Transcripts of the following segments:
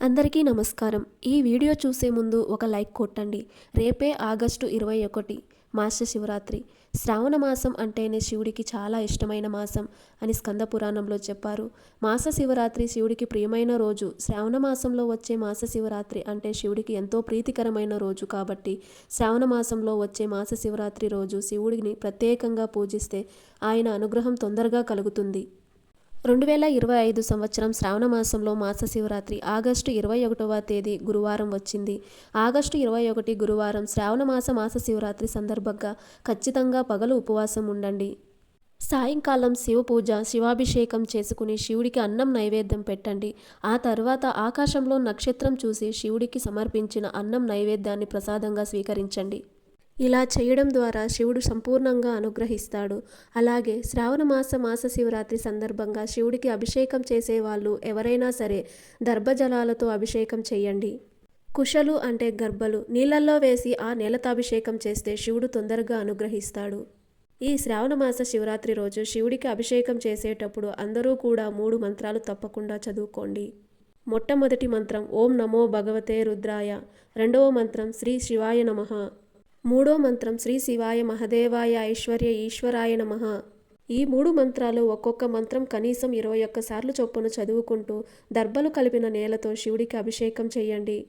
అందరికీ నమస్కారం. ఈ వీడియో చూసే ముందు ఒక లైక్ కొట్టండి. రేపే ఆగస్టు ఇరవై ఒకటి మాస శివరాత్రి. శ్రావణ మాసం అంటేనే శివుడికి చాలా ఇష్టమైన మాసం అని స్కంద పురాణంలో చెప్పారు. మాస శివరాత్రి శివుడికి ప్రియమైన రోజు శ్రావణ మాసంలో వచ్చే మాస శివరాత్రి అంటే శివుడికి ఎంతో ప్రీతికరమైన రోజు కాబట్టి శ్రావణ మాసంలో వచ్చే మాస శివరాత్రి రోజు శివుడిని ప్రత్యేకంగా పూజిస్తే ఆయన అనుగ్రహం తొందరగా కలుగుతుంది. రెండు వేల ఇరవై ఐదు సంవత్సరం శ్రావణ మాసంలో మాస శివరాత్రి ఆగస్టు ఇరవై ఒకటవ తేదీ గురువారం వచ్చింది. ఆగస్టు ఇరవై ఒకటి గురువారం శ్రావణ మాస మాస శివరాత్రి సందర్భంగా ఖచ్చితంగా పగలు ఉపవాసం ఉండండి. సాయంకాలం శివ పూజ శివాభిషేకం చేసుకుని శివుడికి అన్నం నైవేద్యం పెట్టండి. ఆ తర్వాత ఆకాశంలో నక్షత్రం చూసి శివుడికి సమర్పించిన అన్నం నైవేద్యాన్ని ప్రసాదంగా స్వీకరించండి. ఇలా చేయడం ద్వారా శివుడు సంపూర్ణంగా అనుగ్రహిస్తాడు. అలాగే శ్రావణ మాస మాస శివరాత్రి సందర్భంగా శివుడికి అభిషేకం చేసేవాళ్ళు ఎవరైనా సరే దర్భజలాలతో అభిషేకం చేయండి. కుషలు అంటే గర్భలు. నీళ్ళల్లో వేసి ఆ నేలతో అభిషేకం చేస్తే శివుడు తొందరగా అనుగ్రహిస్తాడు. ఈ శ్రావణమాస శివరాత్రి రోజు శివుడికి అభిషేకం చేసేటప్పుడు అందరూ కూడా మూడు మంత్రాలు తప్పకుండా చదువుకోండి. మొట్టమొదటి మంత్రం ఓం నమో భగవతే రుద్రాయ. రెండవ మంత్రం శ్రీ శివాయ నమః. మూడో మంత్రం శ్రీ శివాయ మహదేవాయ ఐశ్వర్య ఈశ్వరాయ నమ. ఈ మూడు మంత్రాలు ఒక్కొక్క మంత్రం కనీసం ఇరవై ఒక్కసార్లు చొప్పున చదువుకుంటూ దర్భలు కలిపిన నేలతో శివుడికి అభిషేకం చేయండి.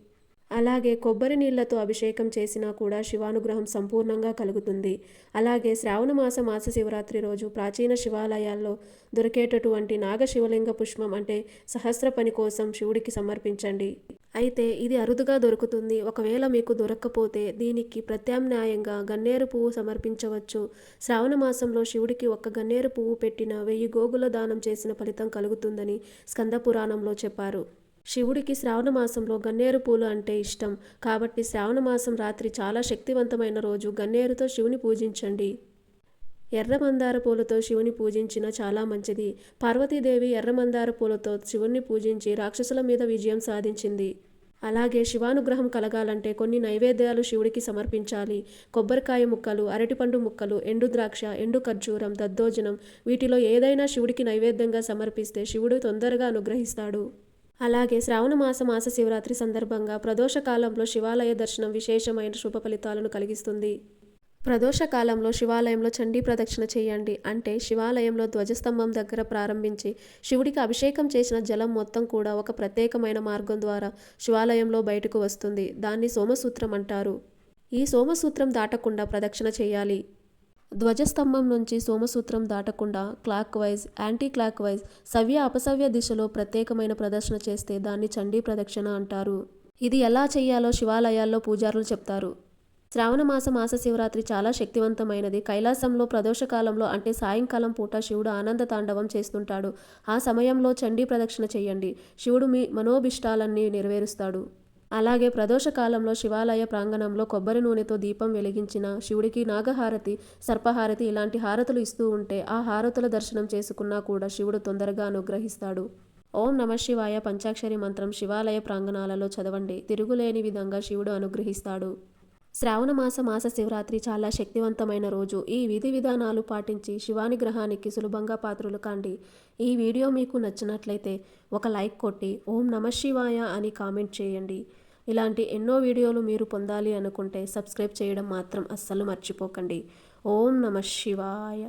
అలాగే కొబ్బరి నీళ్ళతో అభిషేకం చేసినా కూడా శివానుగ్రహం సంపూర్ణంగా కలుగుతుంది. అలాగే శ్రావణ మాస మాస శివరాత్రి రోజు ప్రాచీన శివాలయాల్లో దొరికేటటువంటి నాగశివలింగ పుష్పం అంటే సహస్ర పని కోసం శివుడికి సమర్పించండి. అయితే ఇది అరుదుగా దొరుకుతుంది. ఒకవేళ మీకు దొరక్కపోతే దీనికి ప్రత్యామ్నాయంగా గన్నేరు పువ్వు సమర్పించవచ్చు. శ్రావణ మాసంలో శివుడికి ఒక్క గన్నేరు పువ్వు పెట్టిన వెయ్యి గోగుల దానం చేసిన ఫలితం కలుగుతుందని స్కంద పురాణంలో చెప్పారు. శివుడికి శ్రావణ మాసంలో గన్నేరు పూలు అంటే ఇష్టం. కాబట్టి శ్రావణ మాసం రాత్రి చాలా శక్తివంతమైన రోజు. గన్నేరుతో శివుని పూజించండి. ఎర్ర మందార పూలతో శివుని పూజించిన చాలా మంచిది. పార్వతీదేవి ఎర్ర మందార పూలతో శివుణ్ణి పూజించి రాక్షసుల మీద విజయం సాధించింది. అలాగే శివానుగ్రహం కలగాలంటే కొన్ని నైవేద్యాలు శివుడికి సమర్పించాలి. కొబ్బరికాయ ముక్కలు అరటిపండు ముక్కలు ఎండు ద్రాక్ష ఎండు ఖర్జూరం దద్దోజనం వీటిలో ఏదైనా శివుడికి నైవేద్యంగా సమర్పిస్తే శివుడు తొందరగా అనుగ్రహిస్తాడు. అలాగే శ్రావణ మాస మాస శివరాత్రి సందర్భంగా ప్రదోష కాలంలో శివాలయ దర్శనం విశేషమైన శుభ ఫలితాలను కలిగిస్తుంది. ప్రదోష కాలంలో శివాలయంలో చండీ ప్రదక్షిణ చేయండి. అంటే శివాలయంలో ధ్వజస్తంభం దగ్గర ప్రారంభించి శివుడికి అభిషేకం చేసిన జలం మొత్తం కూడా ఒక ప్రత్యేకమైన మార్గం ద్వారా శివాలయంలో బయటకు వస్తుంది. దాన్ని సోమసూత్రం అంటారు. ఈ సోమసూత్రం దాటకుండా ప్రదక్షిణ చేయాలి. ధ్వజస్తంభం నుంచి సోమసూత్రం దాటకుండా clockwise anticlockwise సవ్య అపసవ్య దిశలో ప్రత్యేకమైన ప్రదర్శన చేస్తే దాన్ని చండీ ప్రదక్షిణ అంటారు. ఇది ఎలా చేయాలో శివాలయాల్లో పూజారులు చెప్తారు. శ్రావణ మాస మాస శివరాత్రి చాలా శక్తివంతమైనది. కైలాసంలో ప్రదోషకాలంలో అంటే సాయంకాలం పూట శివుడు ఆనంద తాండవం చేస్తుంటాడు. ఆ సమయంలో చండీ ప్రదక్షిణ చేయండి. శివుడు మీ మనోభిష్టాలన్నీ నెరవేరుస్తాడు. అలాగే ప్రదోష కాలంలో శివాలయ ప్రాంగణంలో కొబ్బరి నూనెతో దీపం వెలిగించిన శివుడికి నాగహారతి సర్పహారతి ఇలాంటి హారతులు ఇస్తూ ఉంటే ఆ హారతుల దర్శనం చేసుకున్నా కూడా శివుడు తొందరగా అనుగ్రహిస్తాడు. ఓం నమ శివాయ పంచాక్షరి మంత్రం శివాలయ ప్రాంగణాలలో చదవండి. తిరుగులేని విధంగా శివుడు అనుగ్రహిస్తాడు. శ్రావణ మాస మాస శివరాత్రి చాలా శక్తివంతమైన రోజు. ఈ విధి విధానాలు పాటించి శివానిగ్రహానికి సులభంగా పాత్రులు కాండి. ఈ వీడియో మీకు నచ్చినట్లయితే ఒక లైక్ కొట్టి ఓం నమ శివాయ అని కామెంట్ చేయండి. ఇలాంటి ఎన్నో వీడియోలు మీరు పొందాలి అనుకుంటే సబ్స్క్రైబ్ చేయడం మాత్రం అస్సలు మర్చిపోకండి. ఓం నమ శివాయ.